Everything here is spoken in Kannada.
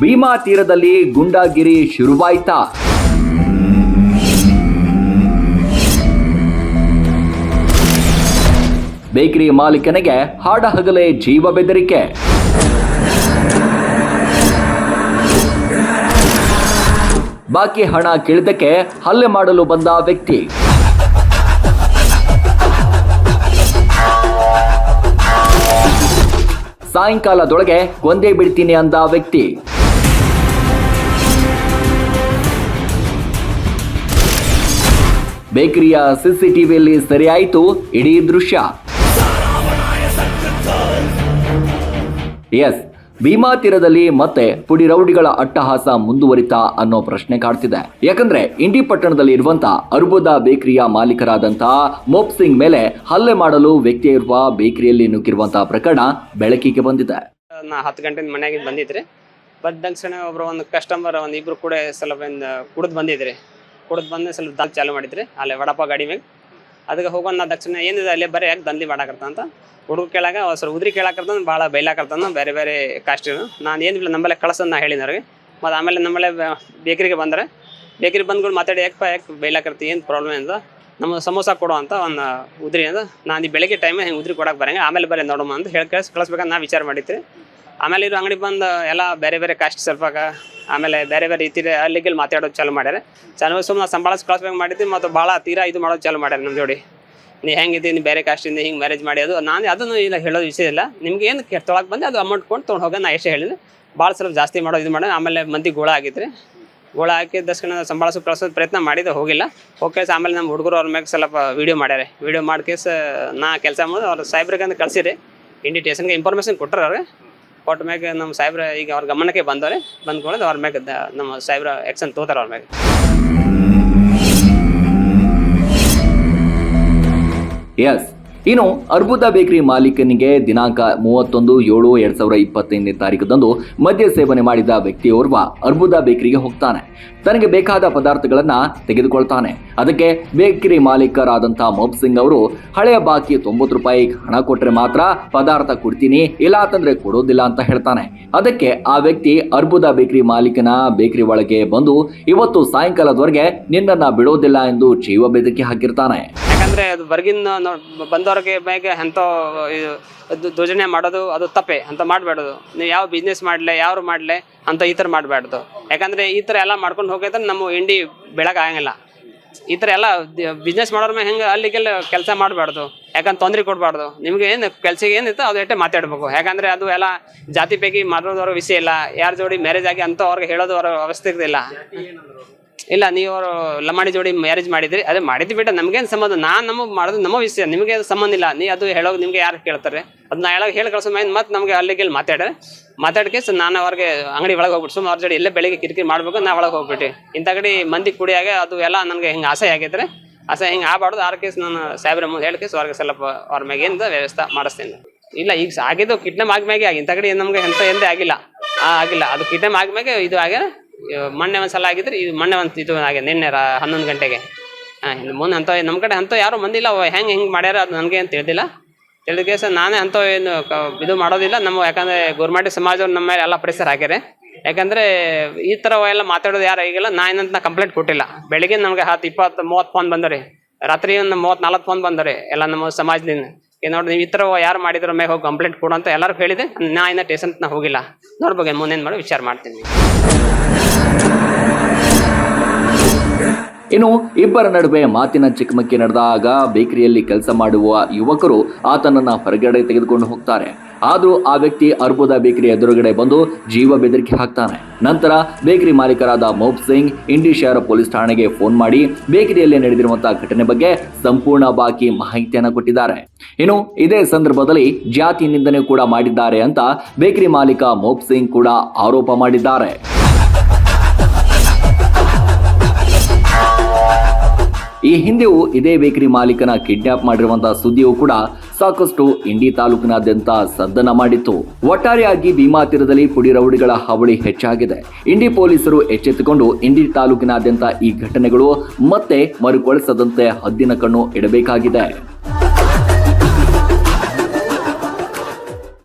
ಭೀಮಾ ತೀರದಲ್ಲಿ ಗುಂಡಾಗಿರಿ ಶುರುವಾಯ್ತಾ? ಬೇಕರಿ ಮಾಲೀಕನಿಗೆ ಹಾಡಹಗಲೇ ಜೀವ ಬೆದರಿಕೆ. ಬಾಕಿ ಹಣ ಕೇಳಿದಕ್ಕೆ ಹಲ್ಲೆ ಮಾಡಲು ಬಂದ ವ್ಯಕ್ತಿ. ಸಾಯಂಕಾಲದೊಳಗೆ ಒಂದೇ ಬಿಡ್ತೀನಿ ಅಂದ ವ್ಯಕ್ತಿ. ಬೇಕರಿಯ ಸಿಸಿಟಿವಿಯಲ್ಲಿ ಸೆರೆಯಾಯಿತು, ಇಡೀ ದೃಶ್ಯ. ಎಸ್ ಭೀಮಾ ತೀರದಲ್ಲಿ ಮತ್ತೆ ಪುಡಿ ರೌಡಿಗಳ ಅಟ್ಟಹಾಸ ಮುಂದುವರಿತಾ ಅನ್ನೋ ಪ್ರಶ್ನೆ ಕಾಡ್ತಿದೆ. ಯಾಕಂದ್ರೆ ಇಂಡಿ ಪಟ್ಟಣದಲ್ಲಿ ಇರುವಂತ ಅರ್ಬುದ ಬೇಕರಿಯ ಮಾಲೀಕರಾದಂತಹ ಮೋಪ್ ಸಿಂಗ್ ಮೇಲೆ ಹಲ್ಲೆ ಮಾಡಲು ವ್ಯಕ್ತಿ ಇರುವ ಬೇಕರಿಯಲ್ಲಿ ನುಗ್ಗಿರುವಂತಹ ಪ್ರಕರಣ ಬೆಳಕಿಗೆ ಬಂದಿದೆ. ನಾ ಹತ್ತು ಗಂಟೆಯಿಂದ ಮನೆಯಾಗಿ ಬಂದಿದ್ರಿ ಬಂದ ತಕ್ಷಣ ಒಬ್ರು ಒಂದು ಕಸ್ಟಮರ್ ಒಂದು ಇಬ್ರು ಕೂಡ ಸ್ವಲ್ಪ ಕುಡಿದು ಬಂದಿದ್ರಿ ಕುಡ್ದು ಬಂದ, ಸ್ವಲ್ಪ ದಾಲ್ ಚಾಲು ಮಾಡಿದ್ರಿ. ಅಲ್ಲಿ ವಡಪ ಗಾಡಿ ಮ್ಯಾಗ. ಅದಕ್ಕೆ ಹೋಗೋಣ, ನಾ ದಕ್ಷಿಣ ಏನಿದೆ ಅಲ್ಲೇ ಬರೀ, ಯಾಕೆ ದಂದಿ ಮಾಡಾಕತ್ತ ಅಂತ. ಹುಡುಗ ಕೇಳಾಗ ಸ್ವಲ್ಪ ಉದ್ರಿ ಕೇಳಾಕರ್ತಾನ ಭಾಳ ಬೈಲಾಕರ್ತಾನ ಬೇರೆ ಬೇರೆ ಕಾಸ್ಟ್ ನಾನು ಏನಿಲ್ಲ ನಮ್ಮಲ್ಲೇ ಕಳ್ಸೋದು ನಾ ಹೇಳಿನ ಅವ್ರಿಗೆ. ಮತ್ತು ಆಮೇಲೆ ನಮ್ಮಲ್ಲೇ ಬೇಕರಿಗೆ ಬಂದರೆ. ಬೇಕರಿ ಬಂದ್ಗಳು ಮಾತಾಡಿ ಯಾಕಪ್ಪ ಯಾಕೆ ಬೈಲಾಕರ್ತಿ ಏನು ಪ್ರಾಬ್ಲಮ್ ಅಂತ ನಮ್ಮ ಸಮೋಸ ಕೊಡೋ ಅಂತ ಒಂದು ಉದ್ರಿ ಅಂತ ನಾನು ಬೆಳಗ್ಗೆ ಟೈಮ್ ಹೆಂಗೆ ಉದ್ರಿ ಕೊಡಕ್ಕೆ ಬರಂಗ. ಆಮೇಲೆ ಬರೀ ನೋಡಮ್ಮ ಅಂತ ಹೇಳಿ ಕಳ್ಸಿ ಕಳಿಸ್ಬೇಕಂತ ನಾ ವಿಚಾರ ಮಾಡಿದ್ರಿ. ಆಮೇಲೆ ಇವ್ರು ಅಂಗಡಿ ಬಂದು ಎಲ್ಲ ಬೇರೆ ಬೇರೆ ಕಾಸ್ಟ್ ಸ್ವಲ್ಪ ಆಮೇಲೆ ಬೇರೆ ಬೇರೆ ರೀತಿ ಅಲ್ಲಿಗೆ ಮಾತಾಡೋದು ಚಾಲು ಮಾಡ್ಯಾರ. ಚಾಲು ಸುಮ್ಮನೆ ಸಂಭಾಳಿಸಿ ಕಳಿಸ್ಬೇಕು ಮಾಡಿದ್ವಿ ಮತ್ತು ಭಾಳ ತೀರಾ ಇದು ಮಾಡೋದು ಚಾಲು ಮಾಡ್ಯಾರ ನಮ್ಮ ಜೋಡಿ. ನೀ ಹೆಂಗಿದ್ದೀನಿ ಬೇರೆ ಕಾಸ್ಟಿಂದ ಹಿಂಗೆ ಮ್ಯಾರೇಜ್ ಮಾಡಿ, ಅದು ನಾನು ಅದನ್ನು ಇಲ್ಲ ಹೇಳೋದು ವಿಷಯ ಇಲ್ಲ. ನಿಮ್ಗೆ ಏನು ತೊಳಕ್ಕೆ ಬಂದೆ, ಅದು ಅಮೌಂಟ್ ಕೊಟ್ಟು ತೊಗೊಂಡು ಹೋಗೋದು ನಾ ಎಷ್ಟೇ ಹೇಳಿದೆ ಭಾಳ ಸ್ವಲ್ಪ ಜಾಸ್ತಿ ಮಾಡೋ ಇದು ಮಾಡೋದು, ಆಮೇಲೆ ಮಂದಿ ಗೋಳ ಆಗಿದ್ರಿ ಗೋಳ ಹಾಕಿ ದಸ್ಕನ ಸಂಭಾಳಿಸೋ ಕಳ್ಸೋದು ಪ್ರಯತ್ನ ಮಾಡಿದೆ, ಹೋಗಿಲ್ಲ. ಓಕೆ ಆಮೇಲೆ ನಮ್ಮ ಹುಡುಗರು ಅವ್ರ ಮ್ಯಾಗೆ ಸ್ವಲ್ಪ ವೀಡಿಯೋ ಮಾಡ್ಯಾರ. ವೀಡಿಯೋ ಮಾಡ್ಕೇಸ್, ನಾ ಕೆಲಸ ಮಾಡೋದು, ಅವ್ರು ಅಂತ ಕಳ್ಸಿರಿ. ಇಂಡಿಟೇಷನ್ಗೆ ಇನ್ಫಾರ್ಮೇಷನ್ ಕೊಟ್ಟರು ಅವ್ರಿಗೆ ಕೊಟ್ಟ ಮ್ಯಾಗ ನಮ್ಮ ಸಾಹೇಬ್ರ ಈಗ ಅವ್ರ ಗಮನಕ್ಕೆ ಬಂದವ್ರೆ ಬಂದ್ಕೊಳ್ಳೋದು ಅವ್ರ ಮ್ಯಾಗ ನಮ್ಮ ಸಾಹೇಬ್ರ ಆ್ಯಕ್ಷನ್ ತೋತಾರ ಅವ್ರ ಮ್ಯಾಗ. ಎಸ್ ಇನ್ನು ಅರ್ಬುದ ಬೇಕರಿ ಮಾಲೀಕನಿಗೆ ದಿನಾಂಕ ಮೂವತ್ತೊಂದು ಏಳು ಎರಡ್ ಸಾವಿರ ಇಪ್ಪತ್ತೈದನೇ ತಾರೀಕದಂದು ಮದ್ಯ ಸೇವನೆ ಮಾಡಿದ ವ್ಯಕ್ತಿಯೋರ್ವ ಅರ್ಬುದ ಬೇಕರಿಗೆ ಹೋಗ್ತಾನೆ. ತನಗೆ ಬೇಕಾದ ಪದಾರ್ಥಗಳನ್ನ ತೆಗೆದುಕೊಳ್ತಾನೆ. ಅದಕ್ಕೆ ಬೇಕರಿ ಮಾಲೀಕರಾದಂತಹ ಮೊಬ್ ಸಿಂಗ್ ಅವರು ಹಳೆಯ ಬಾಕಿ ತೊಂಬತ್ತು ರೂಪಾಯಿ ಹಣ ಕೊಟ್ರೆ ಮಾತ್ರ ಪದಾರ್ಥ ಕೊಡ್ತೀನಿ ಇಲ್ಲ ಅಂತಂದ್ರೆ ಕೊಡೋದಿಲ್ಲ ಅಂತ ಹೇಳ್ತಾನೆ. ಅದಕ್ಕೆ ಆ ವ್ಯಕ್ತಿ ಅರ್ಬುದ ಬೇಕರಿ ಮಾಲೀಕನ ಬೇಕರಿ ಒಳಗೆ ಬಂದು ಇವತ್ತು ಸಾಯಂಕಾಲದವರೆಗೆ ನಿನ್ನನ್ನ ಬಿಡೋದಿಲ್ಲ ಎಂದು ಜೀವ ಬೆದಕಿ ಹಾಕಿರ್ತಾನೆ. ಯಾಕಂದ್ರೆ ಅದು ಹೊರಗಿನ ಬಂದವ್ರಿಗೆ ಮ್ಯಾಗೆ ಎಂಥ ಇದು ಯೋಜನೆ ಮಾಡೋದು, ಅದು ತಪ್ಪೆ. ಅಂತ ಮಾಡಬಾರ್ದು ನೀವು ಯಾವ ಬಿಸ್ನೆಸ್ ಮಾಡಲೆ ಯಾರು ಮಾಡಲೆ, ಅಂತ ಈ ಥರ ಮಾಡಬಾರ್ದು ಯಾಕಂದ್ರೆ ಈ ಥರ ಎಲ್ಲ ಮಾಡ್ಕೊಂಡು ಹೋಗೈತೆ ನಮ್ಮ ಇಂಡಿ ಬೆಳಗ್ಗೆ ಆಗಂಗಿಲ್ಲ. ಈ ಥರ ಎಲ್ಲ ಬಿಸ್ನೆಸ್ ಮಾಡೋರ ಮೇಲೆ ಹೆಂಗೆ ಅಲ್ಲಿಗೆಲ್ಲ ಕೆಲಸ ಮಾಡಬಾರ್ದು ಯಾಕಂದ್ರೆ ತೊಂದರೆ ಕೊಡಬಾರ್ದು. ನಿಮ್ಗೆ ಏನು ಕೆಲಸ ಏನಿತ್ತು ಅದು ಎಷ್ಟೇ ಮಾತಾಡ್ಬೇಕು. ಯಾಕಂದ್ರೆ ಅದು ಎಲ್ಲ ಜಾತಿ ಪೈಕಿ ಮಾಡೋದವ್ರ ವಿಷಯ ಇಲ್ಲ. ಯಾರ ಜೋಡಿ ಮ್ಯಾರೇಜ್ ಆಗಿ ಅಂತ ಅವ್ರಿಗೆ ಹೇಳೋದು ಅವ್ರ ಅವಸ್ಥೆ ಇಲ್ಲ ಇಲ್ಲ, ನೀವು ಲಮಾಣಿ ಜೋಡಿ ಮ್ಯಾರೇಜ್ ಮಾಡಿದ್ರಿ, ಅದೇ ಮಾಡಿದ್ ಬಿಟ್ಟ ನಮ್ಗೇನು ಸಂಬಂಧ, ನಾನು ನಮಗೆ ಮಾಡೋದು ನಮ್ಮ ವಿಷಯ, ನಿಮಗೆ ಸಂಬಂಧ ಇಲ್ಲ, ನೀ ಅದು ಹೇಳೋದು ನಿಮ್ಗೆ ಯಾರು ಕೇಳ್ತಾರೆ? ಅದು ನಾ ಹೇಳೋ ಹೇಳಿ ಕಳ್ಸೋ ಮೇಲೆ ಮತ್ತೆ ನಮಗೆ ಅಲ್ಲಿಗೆ ಇಲ್ಲಿ ಮಾತಾಡ್ರೆ ಮಾತಾಡ್ಕೆ ನಾನು ಅವ್ರಿಗೆ ಅಂಗಡಿ ಒಳಗೆ ಹೋಗ್ಬಿಟ್ಟು ಸುಮ್ಮನೆ ಅವ್ರ ಜೋಡಿ ಇಲ್ಲೇ ಬೆಳಿಗ್ಗೆ ಕಿರಿಕಿರಿ ಮಾಡ್ಬೇಕು, ನಾ ಒಳಗೆ ಹೋಗ್ಬಿಟ್ಟು. ಇಂಥ ಕಡೆ ಮಂದಿ ಕುಡಿಯಾಗೆ ಅದು ಎಲ್ಲ ನನಗೆ ಹಿಂಗೆ ಆಸೆ ಆಗಿದ್ರೆ, ಆಸೆ ಹಿಂಗೆ ಆಗ್ಬಾರ್ದು, ಆರ್ ಕೇಸ್ ನಾನು ಸಾಹೇಬ್ರ ಮುಂದೆ ಹೇಳಿ ಕೇಸ್, ಅವ್ರಿಗೆ ಸ್ವಲ್ಪ ಅವ್ರ ಮ್ಯಾಗಿಂದ ವ್ಯವಸ್ಥೆ ಮಾಡಿಸ್ತೀನಿ. ಇಲ್ಲ, ಈಗ ಆಗಿದ್ದು ಕಿಡ್ನಾಪ್ ಆಗ್ಮ್ಯಾಗೆ ಆಗಿ, ಇಂಥ ಕಡೆ ನಮಗೆ ಎಂಥ ಎಂದೇ ಆಗಿಲ್ಲ. ಆಗಿಲ್ಲ, ಅದು ಕಿಡ್ನಾಪ್ ಆಗ್ಮ್ಯಾಗೆ ಇದು ಆಗ್ಯಾರ ಮೊನ್ನೆ ಒಂದು ಸಲ ಆಗಿದ್ರೆ ಇದು ಮೊನ್ನೆ ಒಂದು ಇದು ಆಗಿದೆ ನಿನ್ನೆ ರಾ ಹನ್ನೊಂದು ಗಂಟೆಗೆ. ಹಾಂ ಮುಂದೆ ಅಂತ ನಮ್ಮ ಕಡೆ ಅಂತ ಯಾರು ಬಂದಿಲ್ಲ ಹೆಂಗೆ ಹೆಂಗೆ ಮಾಡ್ಯಾರ ಅದು ನನಗೆ ಅಂತ ತಿಳಿದಿಲ್ಲ. ತಿಳಿದ ಕೇಸ ನಾನೇ ಅಂತ ಏನು ಕ- ಇದು ಮಾಡೋದಿಲ್ಲ, ನಮ್ಮ ಯಾಕಂದರೆ ಗೋರ್ಮೆಂಟ್ ಸಮಾಜವ್ರು ನಮ್ಮ ಮೇಲೆ ಎಲ್ಲ ಪ್ರೆಸರ್ ಹಾಕ್ಯಾರೆ. ಯಾಕಂದರೆ ಈ ಥರ ಎಲ್ಲ ಮಾತಾಡೋದು ಯಾರು ಆಗಿಲ್ಲ ನಾ ಏನಂತ ನಾ ಕಂಪ್ಲೇಂಟ್ ಕೊಟ್ಟಿಲ್ಲ. ಬೆಳಿಗ್ಗೆ ನಮಗೆ ಹತ್ತು ಇಪ್ಪತ್ತು, ಮೂವತ್ತು ಫೋನ್ ಬಂದರೆ ರಾತ್ರಿ ಒಂದು ಮೂವತ್ತು ನಾಲ್ಕು ಫೋನ್ ಬಂದರೆ ಎಲ್ಲ ನಮ್ಮ ಸಮಾಜದಿಂದ. ಏನು ನೋಡಿ, ನೀವು ಈ ಥರ ಯಾರು ಮಾಡಿದ್ರ ಮೇಲೆ ಹೋಗಿ ಕಂಪ್ಲೇಂಟ್ ಕೊಡು ಅಂತ ಎಲ್ಲರೂ ಹೇಳಿದೆ, ನಾ ಇನ್ನೂ ಟೇಷನ್ ಹೋಗಿಲ್ಲ. ನೋಡ್ಬೇಕು ಮುಂದೇನು ಮಾಡಿ ವಿಚಾರ ಮಾಡ್ತೀನಿ. ಇನ್ನು ಇಬ್ಬರ ನಡುವೆ ಮಾತಿನ ಚಿಕ್ಕಮಕ್ಕಿ ನಡೆದಾಗ ಬೇಕರಿಯಲ್ಲಿ ಕೆಲಸ ಮಾಡುವ ಯುವಕರು ಆತನನ್ನ ಹೊರಗಡೆ ತೆಗೆದುಕೊಂಡು ಹೋಗ್ತಾರೆ. ಆದರೂ ಆ ವ್ಯಕ್ತಿ ಅರ್ಬುದ ಬೇಕರಿ ಎದುರುಗಡೆ ಬಂದು ಜೀವ ಬೆದರಿಕೆ ಹಾಕ್ತಾನೆ. ನಂತರ ಬೇಕರಿ ಮಾಲೀಕರಾದ ಮೋಬ್ ಸಿಂಗ್, ಇಂಡಿ ಶಹರ ಪೊಲೀಸ್ ಠಾಣೆಗೆ ಫೋನ್ ಮಾಡಿ ಬೇಕರಿಯಲ್ಲಿ ನಡೆದಿರುವಂತಹ ಘಟನೆ ಬಗ್ಗೆ ಸಂಪೂರ್ಣ ಬಾಕಿ ಮಾಹಿತಿಯನ್ನು ಕೊಟ್ಟಿದ್ದಾರೆ. ಇನ್ನು ಇದೇ ಸಂದರ್ಭದಲ್ಲಿ ಜಾತಿ ನಿಂದನೆ ಕೂಡ ಮಾಡಿದ್ದಾರೆ ಅಂತ ಬೇಕರಿ ಮಾಲೀಕ ಮೋಬ್ ಸಿಂಗ್ ಕೂಡ ಆರೋಪ ಮಾಡಿದ್ದಾರೆ. ಈ ಹಿಂದೆಯೂ ಇದೇ ಬೇಕರಿ ಮಾಲೀಕನ ಕಿಡ್ನಾಪ್ ಮಾಡಿರುವಂತಹ ಸುದ್ದಿಯೂ ಕೂಡ ಸಾಕಷ್ಟು ಇಂಡಿ ತಾಲೂಕಿನಾದ್ಯಂತ ಸದ್ದನ ಮಾಡಿತ್ತು. ಒಟ್ಟಾರೆಯಾಗಿ ಭೀಮಾ ತೀರದಲ್ಲಿ ಪುಡಿ ರೌಡಿಗಳ ಹಾವಳಿ ಹೆಚ್ಚಾಗಿದೆ. ಇಂಡಿ ಪೊಲೀಸರು ಎಚ್ಚೆತ್ತುಕೊಂಡು ಇಂಡಿ ತಾಲೂಕಿನಾದ್ಯಂತ ಈ ಘಟನೆಗಳು ಮತ್ತೆ ಮರುಕೊಳಿಸದಂತೆ ಹದ್ದಿನ ಕಣ್ಣು ಇಡಬೇಕಾಗಿದೆ.